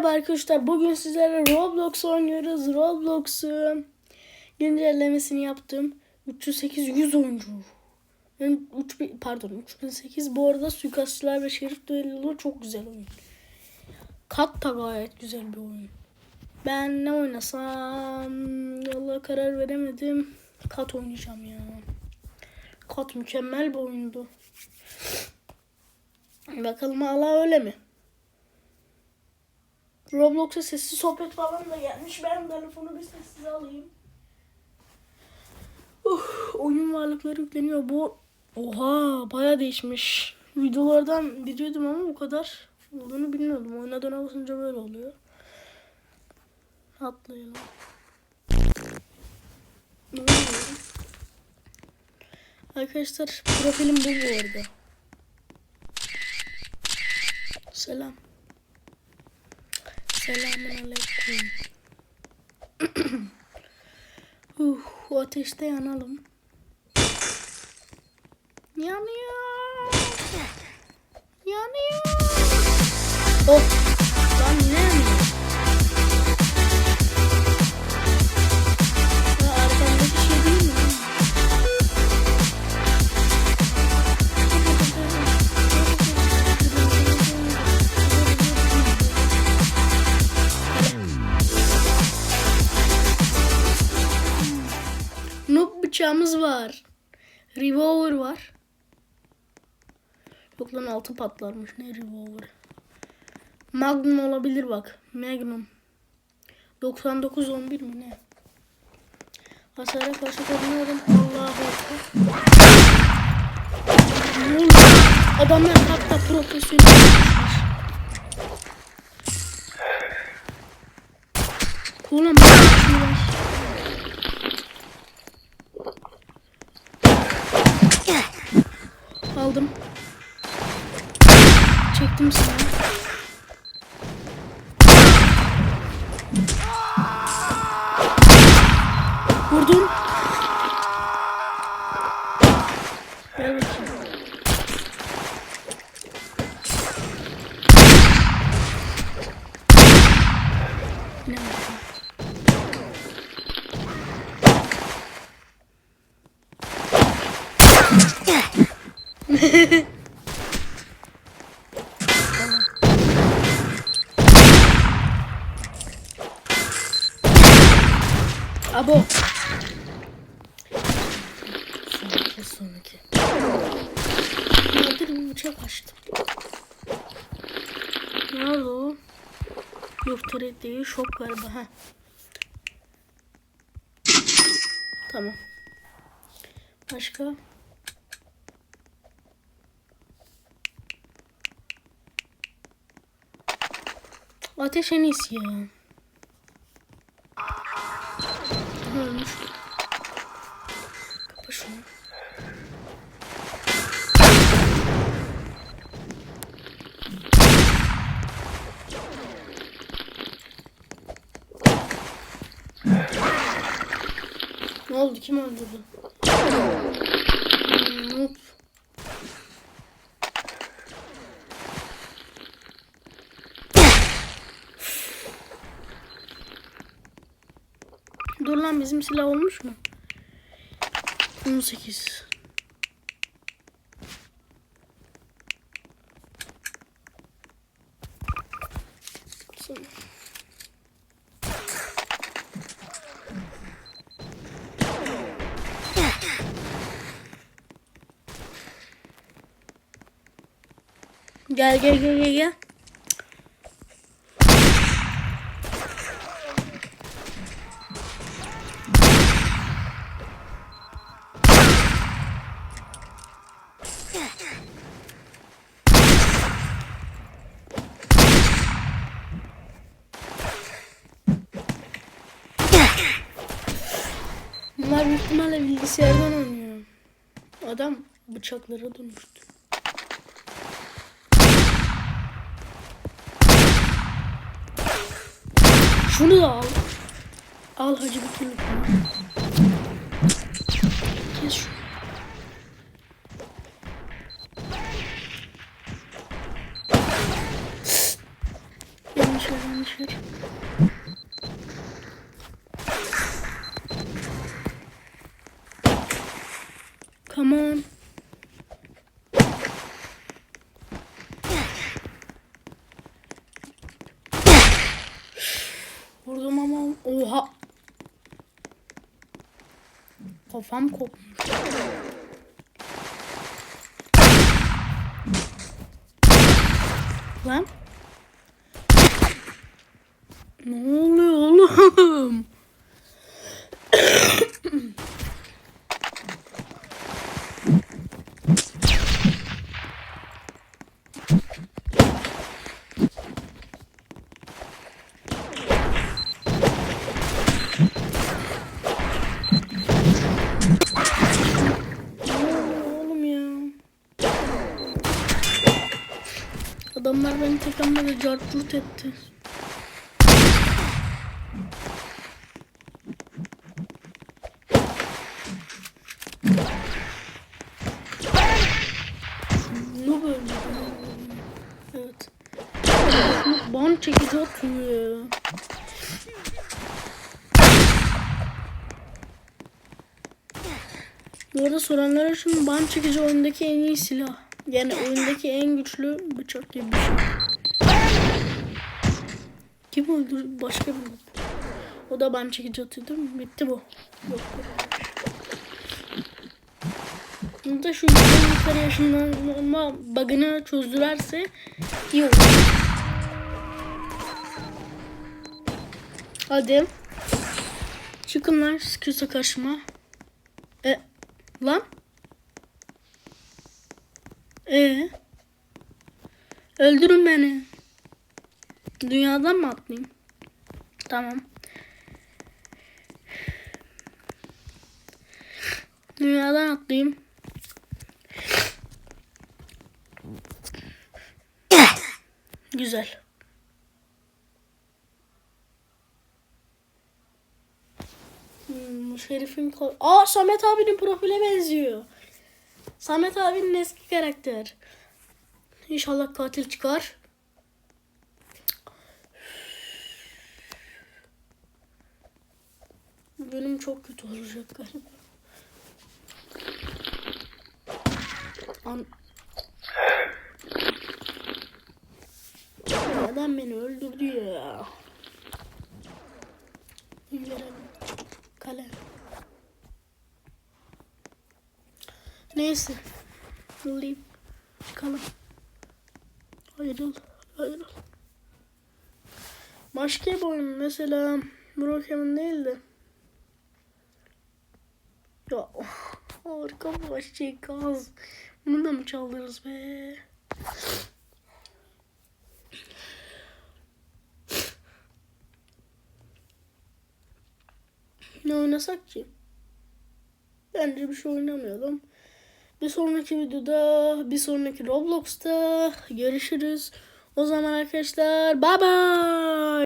Merhaba arkadaşlar. Bugün sizlerle Roblox oynuyoruz. Roblox'u güncellemesini yaptım. 308 100 oyuncu. Yani 3000 pardon 3008 bu arada suikastçılar ve şerif düelloları çok güzel oyun. Kat da gayet güzel bir oyun. Ben ne oynasam vallahi karar veremedim. Kat oynayacağım ya. Kat mükemmel bir oyundu. Bakalım hala öyle mi? Roblox'a sessiz sohbet falan da gelmiş. Ben telefonu bir sessiz alayım. Uh, oyun varlıkları yükleniyor. Bu oha baya değişmiş. Videolardan biliyordum ama bu kadar olduğunu bilmiyordum. Oyuna döne basınca böyle oluyor. Atlayalım. Ne? Arkadaşlar profilim bu bu arada. Selam. Selamun aleyküm. uh, ateşte yanalım. Yanıyor. Yanıyor. Oh. Lan yanıyor? Bıçağımız var. Revolver var. Yok lan altı patlarmış. Ne revolver? Magnum olabilir bak. Magnum. 9911 mi ne? Hasara karşı korunuyorum. Allah'a. Ne oldu? Adamlar hatta profesyonel. Oğlum ne Aldım. Çektim sana. Vurdum. Gel bakayım. Ne var? Abo. Sonraki sonraki. Nadir bir bıçak açtım. Nerede o? Yok taret değil şok galiba ha. Tamam. Başka? Ateş en iyisi ya. Olmuş? Kapa şunu. Ne oldu? Kim öldürdü? Hmm, Noob. Dur lan bizim silah olmuş mu? 18. Sonra. Gel gel gel gel gel. Bunlar büyük ihtimalle bilgisayardan oynuyor. Adam bıçaklara dönüştü. Şunu da al. Al hacı türlü. Kes şunu. Yanlış yer yanlış yer. Come on. Vurdum ama oha. Kafam kopmuş. Lan. Ne oluyor oğlum? Ne oluyor oğlum ya? Adamlar beni tek hamlede cartlut etti. Ne böyle? Evet. Ban çekici atıyor ya. Bu arada soranlar için ban çekici oyundaki en iyi silah. Yani oyundaki en güçlü bıçak gibi şey. Kim öldür? Başka bir O da ban çekici atıyor değil mi? Bitti bu. Yok. Bunu da şu yukarı yaşınlanma bug'ını çözdürerse iyi olur. Hadi. Çıkın lan sıkıyorsa karşıma. E lan? E Öldürün beni. Dünyadan mı atlayayım? Tamam. Dünyadan atlayayım. Güzel. Hmm, Şerif'in Aa Samet abinin profile benziyor. Samet abinin eski karakter. İnşallah katil çıkar. Benim çok kötü olacak galiba. An Adam beni öldürdü ya. Verelim. Neyse. Alayım. Çıkalım. Ayrıl. Ayrıl. Başka bir oyun mesela Brokeman değil de. Ya harika bir başka kaz. Bunu da mı çaldırırız be? Ne oynasak ki? Bence bir şey oynamayalım. Bir sonraki videoda, bir sonraki Roblox'ta görüşürüz. O zaman arkadaşlar bye bye.